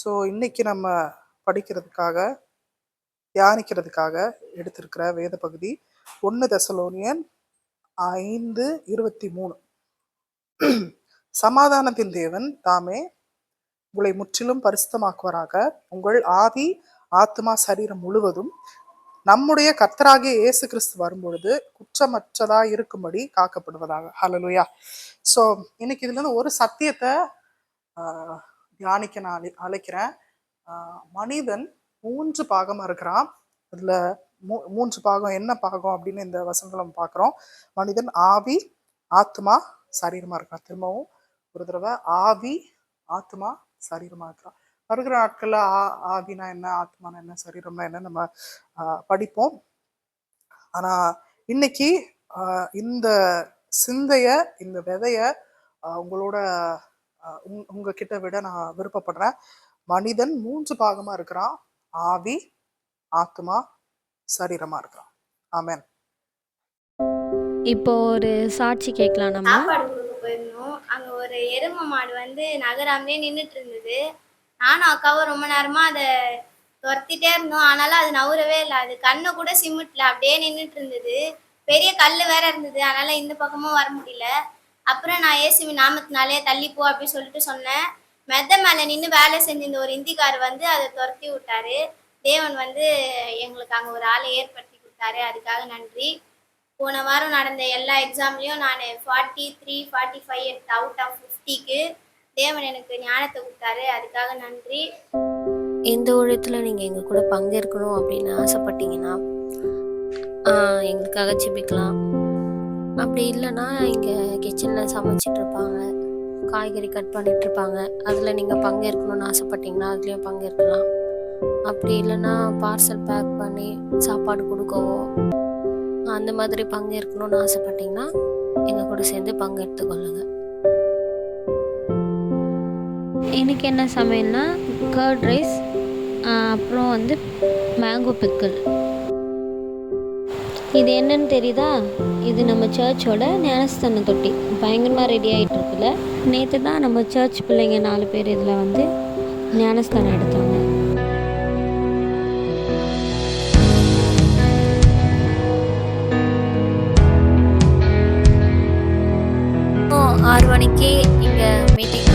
So இன்னைக்கு நம்ம படிக்கிறதுக்காக தியானிக்கிறதுக்காக எடுத்திருக்கிற வேத பகுதி ஒன்று தெசலோனியன் ஐந்து இருபத்தி மூணு. சமாதானத்தின் தேவன் தாமே உங்களை முற்றிலும் பரிசுத்தமாக்குவராக. உங்கள் ஆவி ஆத்மா சரீரம் முழுவதும் நம்முடைய கர்த்தராகிய இயேசு கிறிஸ்து வரும்பொழுது குற்றமற்றதா இருக்கும்படி காக்கப்படுவதாக. ஹலலுயா ஸோ இன்னைக்கு இதுல ஒரு சத்தியத்தை தியானிக்க நான் அழை- அழைக்கிறேன். மனிதன் மூன்று பாகமாக இருக்கிறான். அதில் மூ- மூன்று பாகம் என்ன பாகம் அப்படின்னு இந்த வசனங்களை நம்ம பார்க்குறோம் மனிதன் ஆவி ஆத்மா சரீரமாக இருக்கிறான். திரும்பவும் ஒரு தடவை ஆவி ஆத்மா சரீரமாக இருக்கிறான். வருகிற நாட்களில் ஆ ஆவினா என்ன ஆத்மானா என்ன சரீரம்னா என்ன நம்ம படிப்போம். ஆனால் இன்னைக்கு இந்த சிந்தைய இந்த விதைய உங்களோட உங்க உங்ககிட்ட விட நான் விருப்பப்படுறேன். மனிதன் மூன்று பாகமா இருக்கிறான். ஆவி ஆத்மா சரீரமா இருக்கிறான். ஆமென். இப்போ ஒரு சாட்சி கேட்கலாம் நம்ம. சாப்பாடு கொடுக்க போயிருந்தோம். அங்க ஒரு எருமை மாடு வந்து நகராமலே நின்றுட்டு இருந்தது. நானும் அக்காவும் ரொம்ப நேரமா அதை துரத்திட்டே இருந்தோம். ஆனாலும் அது நவுறவே இல்லை. அது கண்ணை கூட சிமிட்ல அப்படியே நின்றுட்டு இருந்தது. பெரிய கல் வேற இருந்தது. அதனால இந்த பக்கமும் வர முடியல. அப்புறம் நான் இயேசுவின் நாமத்தினாலே தள்ளிப்போ அப்படின்னு சொல்லிட்டு சொன்னேன். மெத்த மேலே நின்று வேலை செஞ்சிருந்த ஒரு இந்திக்கார் வந்து அதை துரத்தி விட்டாரு. தேவன் வந்து எங்களுக்கு அங்கே ஒரு ஆளை ஏற்படுத்தி கொடுத்தாரு. அதுக்காக நன்றி. போன வாரம் நடந்த எல்லா எக்ஸாம்லேயும் நான் ஃபார்ட்டி த்ரீ ஃபார்ட்டி ஃபைவ் எடுத்த அவுட் ஆஃப் ஃபிஃப்டிக்கு தேவன் எனக்கு ஞானத்தை கொடுத்தாரு. அதுக்காக நன்றி. எந்த ஊழியத்தில் நீங்கள் எங்கள் கூட பங்கேற்கணும் அப்படின்னு ஆசைப்பட்டீங்கன்னா எங்களுக்காக ஜெபிக்கலாம். அப்படி இல்லைன்னா இங்கே கிச்சனில் சமைச்சிட்டு இருப்பாங்க காய்கறி கட் பண்ணிட்டு இருப்பாங்க அதில் நீங்கள் பங்கேற்கணும்னு ஆசைப்பட்டீங்கன்னா அதுலேயும் பங்கேற்கலாம் அப்படி இல்லைன்னா பார்சல் பேக் பண்ணி சாப்பாடு கொடுக்கவோ அந்த மாதிரி பங்கேற்கணும்னு ஆசைப்பட்டீங்கன்னா எங்கள் கூட சேர்ந்து பங்கெடுத்து கொள்ளுங்கள் எனக்கு என்ன சமையல்னா கர்ட் ரைஸ் அப்புறம் வந்து மேங்கோ பிக்கல் இது என்னன்னு தெரியுதா? இது நம்ம சர்ச்சோட ஞானஸ்தான தொட்டி. பயங்கரமாக ரெடி ஆகிட்டு இருக்குல்ல? நேற்று தான் நம்ம சர்ச் பிள்ளைங்க நாலு பேர் இதில் வந்து ஞானஸ்தானம் எடுத்தாங்க. ஆறு மணிக்கு இங்கே மீட்டிங்